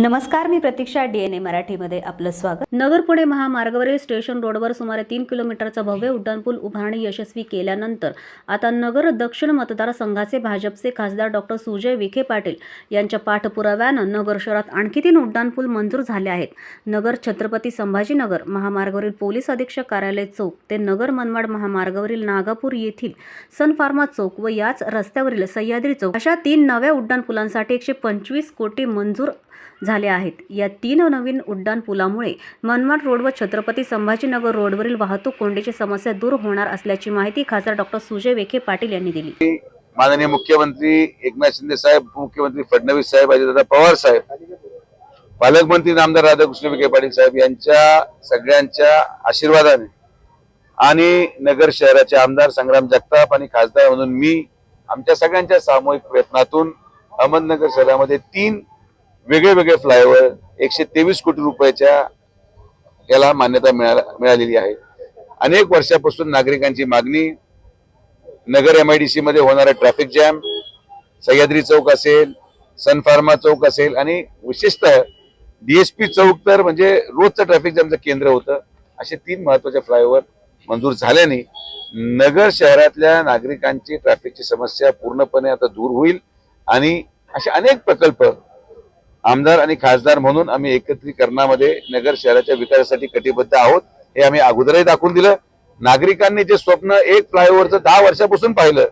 नमस्कार मी प्रतीक्षा डीएनए मराठीमध्ये आपलं स्वागत. नगर पुणे महामार्गावरील स्टेशन रोडवर सुमारे तीन किलोमीटरचा भव्य उड्डाणपूल उभारणी यशस्वी केल्यानंतर आता नगर दक्षिण मतदारसंघाचे भाजपचे खासदार डॉक्टर सुजय विखे पाटील यांच्या पाठपुराव्यानं नगर शहरात आणखी तीन उड्डाणपूल मंजूर झाले आहेत. नगर छत्रपती संभाजीनगर महामार्गावरील पोलीस अधीक्षक कार्यालय चौक ते नगर मनमाड महामार्गावरील नागापूर येथील सन फार्मा चौक व याच रस्त्यावरील सह्याद्री चौक अशा तीन नव्या उड्डाणपुलांसाठी एकशे पंचवीस कोटी मंजूर झाले आहेत. या तीन नवीन उड्डाण पुलामुळे मनमाड रोड व छत्रपती संभाजीनगर रोडवरील वाहतूक कोंडीची समस्या दूर होणार असल्याची माहिती खासदार डॉक्टर सुजय विखे पाटील यांनी दिली. माननीय मुख्यमंत्री एकनाथ शिंदे साहेब मुख्यमंत्री फडणवीस साहेब अजितदादा पवार साहेब पालकमंत्री नामदार राधाकृष्ण विखे पाटील साहेब यांच्या सगळ्यांच्या आशीर्वादाने आणि नगर शहराचे आमदार संग्राम जगताप आणि खासदार म्हणून मी आमच्या सगळ्यांच्या सामूहिक प्रयत्नातून अहमदनगर शहरामध्ये तीन वेगळे वेगळे फ्लायओव्हर एकशे तेवीस कोटी रुपयाच्या याला मान्यता मिळाला मिळालेली आहे. अनेक वर्षापासून नागरिकांची मागणी नगर एम आय डी मध्ये होणारा ट्रॅफिक जॅम सह्याद्री चौक असेल सनफार्मा चौक असेल आणि विशेषतः डीएसपी चौक तर म्हणजे रोजचं ट्रॅफिक जॅमचं केंद्र होतं. असे तीन महत्त्वाचे फ्लायओव्हर मंजूर झाल्याने नगर शहरातल्या नागरिकांची ट्रॅफिकची समस्या पूर्णपणे आता दूर होईल आणि असे अनेक प्रकल्प आमदार आणि खासदार म्हणून आम्ही एकत्रीकरणामध्ये नगर शहराच्या विकासासाठी कटिबद्ध आहोत. हे आम्ही अगोदरही दाखवून दिलं. नागरिकांनी जे स्वप्न एक फ्लायओव्हरचं दहा वर्षापासून पाहिलं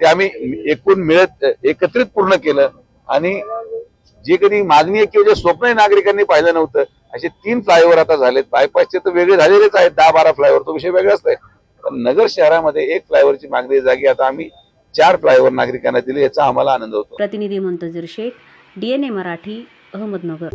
ते आम्ही एकूण मिळत एकत्रित पूर्ण केलं. आणि जे कधी मागणी आहे किंवा जे स्वप्न नागरिकांनी पाहिलं नव्हतं असे तीन फ्लायओव्हर आता झालेत. बायपासचे तर वेगळे झालेलेच आहेत दहा बारा फ्लायओव्हर तो विषय वेगळाच आहे. पण नगर शहरामध्ये एक फ्लायओव्हरची मागणी जागी आता आम्ही चार फ्लायओव्हर नागरिकांना दिले याचा आम्हाला आनंद होतो. प्रतिनिधी D N A Marathi Ahmednagar.